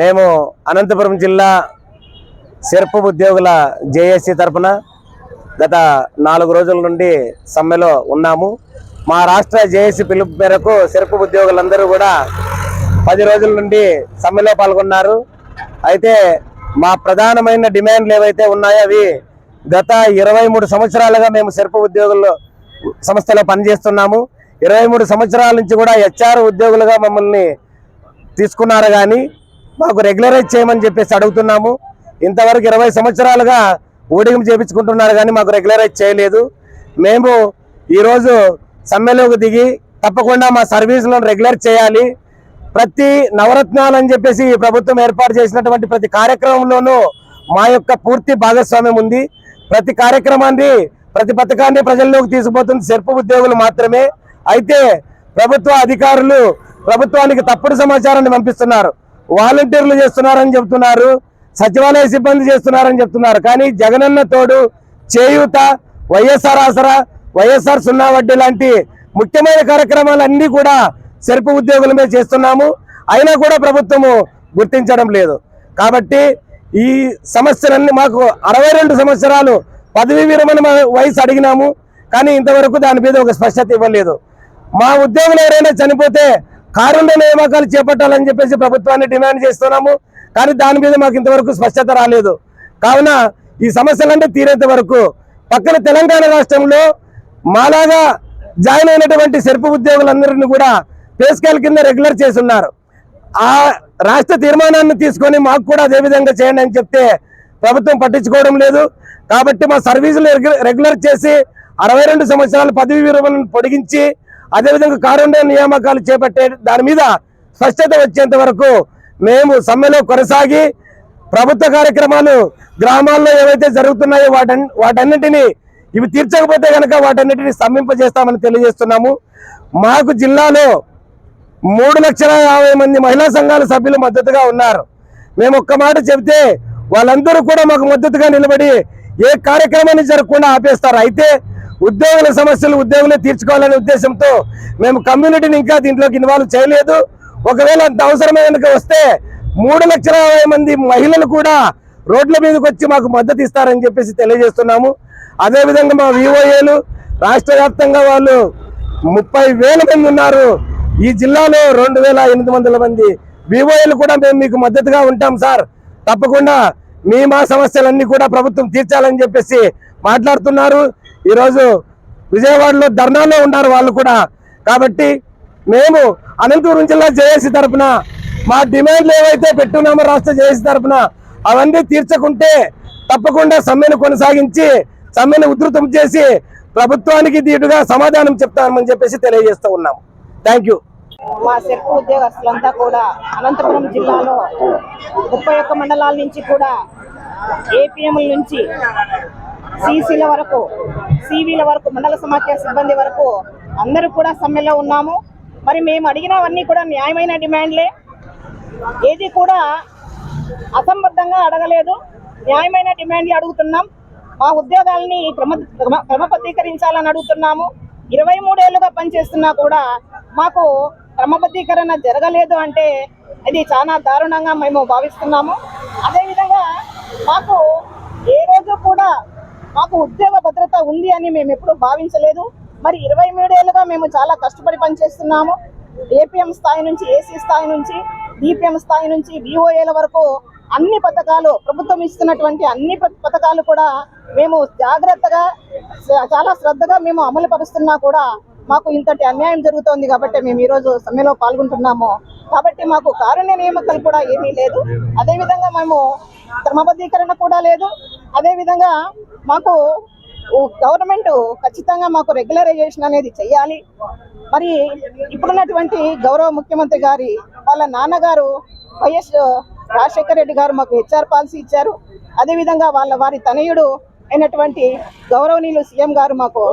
మేము అనంతపురం జిల్లా సెర్పు ఉద్యోగుల జేఏసీ తరపున గత నాలుగు రోజుల నుండి సమ్మెలో ఉన్నాము. మా రాష్ట్ర జేఏసీ పిలుపు మేరకు సెర్పు ఉద్యోగులందరూ కూడా పది రోజుల నుండి సమ్మెలో పాల్గొన్నారు. అయితే మా ప్రధానమైన డిమాండ్లు ఏవైతే ఉన్నాయో అవి గత ఇరవై మూడు సంవత్సరాలుగా మేము సెర్పు ఉద్యోగుల్లో సంస్థలో పనిచేస్తున్నాము. ఇరవై మూడు సంవత్సరాల నుంచి కూడా హెచ్ఆర్ ఉద్యోగులుగా మమ్మల్ని తీసుకున్నారు కానీ మాకు రెగ్యులరైజ్ చేయమని చెప్పేసి అడుగుతున్నాము. ఇంతవరకు ఇరవై సంవత్సరాలుగా ఊడిగం చేపించుకుంటున్నారు కానీ మాకు రెగ్యులరైజ్ చేయలేదు. మేము ఈరోజు సమ్మెలోకి దిగి తప్పకుండా మా సర్వీసులను రెగ్యులర్ చేయాలి. ప్రతి నవరత్నాలు అని చెప్పేసి ప్రభుత్వం ఏర్పాటు చేసినటువంటి ప్రతి కార్యక్రమంలోనూ మా యొక్క పూర్తి భాగస్వామ్యం ఉంది. ప్రతి కార్యక్రమాన్ని ప్రతి పథకాన్ని ప్రజల్లోకి తీసుకుపోతుంది సెర్పు ఉద్యోగులు మాత్రమే. అయితే ప్రభుత్వ అధికారులు ప్రభుత్వానికి తప్పుడు సమాచారాన్ని పంపిస్తున్నారు. వాలంటీర్లు చేస్తున్నారని చెప్తున్నారు సచివాలయ సిబ్బంది చేస్తున్నారని చెప్తున్నారు. కానీ జగనన్న తోడు చేయూత వైఎస్ఆర్ ఆసరా వైఎస్ఆర్ సున్నా వడ్డీ లాంటి ముఖ్యమైన కార్యక్రమాలన్నీ కూడా సెరుపు ఉద్యోగులమే చేస్తున్నాము. అయినా కూడా ప్రభుత్వము గుర్తించడం లేదు. కాబట్టి ఈ సమస్యలన్నీ మాకు అరవై రెండు సంవత్సరాలు పదవి విరమణ వయసు అడిగినాము. కానీ ఇంతవరకు దాని మీద ఒక స్పష్టత ఇవ్వలేదు. మా ఉద్యోగులు ఎవరైనా చనిపోతే కారుండ నియామకాలు చేపట్టాలని చెప్పేసి ప్రభుత్వాన్ని డిమాండ్ చేస్తున్నాము. కానీ దాని మీద మాకు ఇంతవరకు స్పష్టత రాలేదు. కావున ఈ సమస్యలన్నీ తీరేంత వరకు పక్కన తెలంగాణ రాష్ట్రంలో మాలాగా జాయిన్ అయినటువంటి సెర్పు ఉద్యోగులందరినీ కూడా పే స్కేల్ కింద రెగ్యులర్ చేస్తున్నారు. ఆ రాష్ట్ర తీర్మానాన్ని తీసుకొని మాకు కూడా అదే విధంగా చేయండి అని చెప్తే ప్రభుత్వం పట్టించుకోవడం లేదు. కాబట్టి మా సర్వీసులు రెగ్యులర్ చేసి అరవై రెండు సంవత్సరాలు పదవి విరమణను పొడిగించి అదేవిధంగా కారుండే నియామకాలు చేపట్టే దాని మీద స్పష్టత వచ్చేంత వరకు మేము సమ్మెలో కొనసాగి ప్రభుత్వ కార్యక్రమాలు గ్రామాల్లో ఏవైతే జరుగుతున్నాయో వాటన్ వాటన్నింటినీ ఇవి తీర్చకపోతే కనుక వాటన్నిటిని స్తంభింపజేస్తామని తెలియజేస్తున్నాము. మాకు జిల్లాలో మూడు లక్షల యాభై మంది మహిళా సంఘాల సభ్యులు మద్దతుగా ఉన్నారు. మేము ఒక్క మాట చెబితే వాళ్ళందరూ కూడా మాకు మద్దతుగా నిలబడి ఏ కార్యక్రమాన్ని జరగకుండా ఆపేస్తారు. అయితే ఉద్యోగుల సమస్యలు ఉద్యోగులే తీర్చుకోవాలనే ఉద్దేశంతో మేము కమ్యూనిటీని ఇంకా దీంట్లోకి ఇన్వాల్వ్ చేయలేదు. ఒకవేళ అంత అవసరమే కనుక వస్తే మూడు లక్షల మంది మహిళలు కూడా రోడ్ల మీదకి వచ్చి మాకు మద్దతు ఇస్తారని చెప్పేసి తెలియజేస్తున్నాము. అదేవిధంగా మా విఓఏలు రాష్ట్ర వ్యాప్తంగా వాళ్ళు ముప్పై వేల మంది ఉన్నారు. ఈ జిల్లాలో రెండు వేల ఎనిమిది వందల మంది వివోఏలు కూడా మేము మీకు మద్దతుగా ఉంటాం సార్. తప్పకుండా మీ మా సమస్యలన్నీ కూడా ప్రభుత్వం తీర్చాలని చెప్పేసి మాట్లాడుతున్నారు. ఈరోజు విజయవాడలో ధర్నాలో ఉన్నారు వాళ్ళు కూడా. కాబట్టి మేము అనంతపురం జిల్లా జేఏసీ తరఫున మా డిమాండ్లు ఏవైతే పెట్టున్నామో రాష్ట్ర జేఏసీ తరఫున అవన్నీ తీర్చకుంటే తప్పకుండా సమ్మెను కొనసాగించి సమ్మెను ఉధృతం చేసి ప్రభుత్వానికి దీటుగా సమాధానం చెప్తామని చెప్పేసి తెలియజేస్తూ ఉన్నాం. థ్యాంక్ యూ మా సెర్పు ఉద్యోగస్తులంతా కూడా అనంతపురం జిల్లాలో ముప్పై ఒక్క మండలాల నుంచి కూడా ఏపీఎంల నుంచి సీసీల వరకు సివిల వరకు మండల సమాఖ్య సిబ్బంది వరకు అందరూ కూడా సమ్మెలో ఉన్నాము. మరి మేము అడిగినవన్నీ కూడా న్యాయమైన డిమాండ్లే. ఏది కూడా అసంబద్ధంగా అడగలేదు. న్యాయమైన డిమాండ్లు అడుగుతున్నాం. మా ఉద్యోగాలని క్రమ క్రమబద్ధీకరించాలని అడుగుతున్నాము. ఇరవై మూడేళ్ళుగా పనిచేస్తున్నా కూడా మాకు క్రమబద్ధీకరణ జరగలేదు అంటే ఇది చాలా దారుణంగా మేము భావిస్తున్నాము. అదేవిధంగా మాకు మాకు ఉద్యోగ భద్రత ఉంది అని మేము ఎప్పుడు భావించలేదు. మరి ఇరవై మూడేళ్ళుగా మేము చాలా కష్టపడి పనిచేస్తున్నాము. ఏపీఎం స్థాయి నుంచి ఏసీ స్థాయి నుంచి డిపిఎం స్థాయి నుంచి విఓఏల వరకు అన్ని పథకాలు ప్రభుత్వం ఇస్తున్నటువంటి అన్ని ప- పథకాలు కూడా మేము జాగ్రత్తగా చాలా శ్రద్ధగా మేము అమలు పరుస్తున్నా కూడా మాకు ఇంతటి అన్యాయం జరుగుతోంది కాబట్టి మేము ఈరోజు సమ్మెలో పాల్గొంటున్నాము. కాబట్టి మాకు కారుణ్య నియామకాలు కూడా ఏమీ లేదు. అదేవిధంగా మేము క్రమబద్ధీకరణ కూడా లేదు. అదేవిధంగా మాకు గవర్నమెంట్ ఖచ్చితంగా మాకు రెగ్యులరైజేషన్ అనేది చెయ్యాలి. మరి ఇప్పుడున్నటువంటి గౌరవ ముఖ్యమంత్రి గారి వాళ్ళ నాన్నగారు వైఎస్ రాజశేఖర రెడ్డి గారు మాకు హెచ్ఆర్ పాలసీ ఇచ్చారు. అదేవిధంగా వాళ్ళ వారి తనయుడు అయినటువంటి గౌరవనీయులు సీఎం గారు మాకు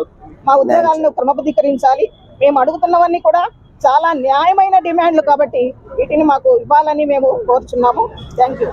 మా ఉద్యోగాలను క్రమబద్ధీకరించాలి. మేము అడుగుతున్నవన్నీ కూడా చాలా న్యాయమైన డిమాండ్లు కాబట్టి వీటిని మాకు ఇవ్వాలని మేము కోరుచున్నాము. Thank you.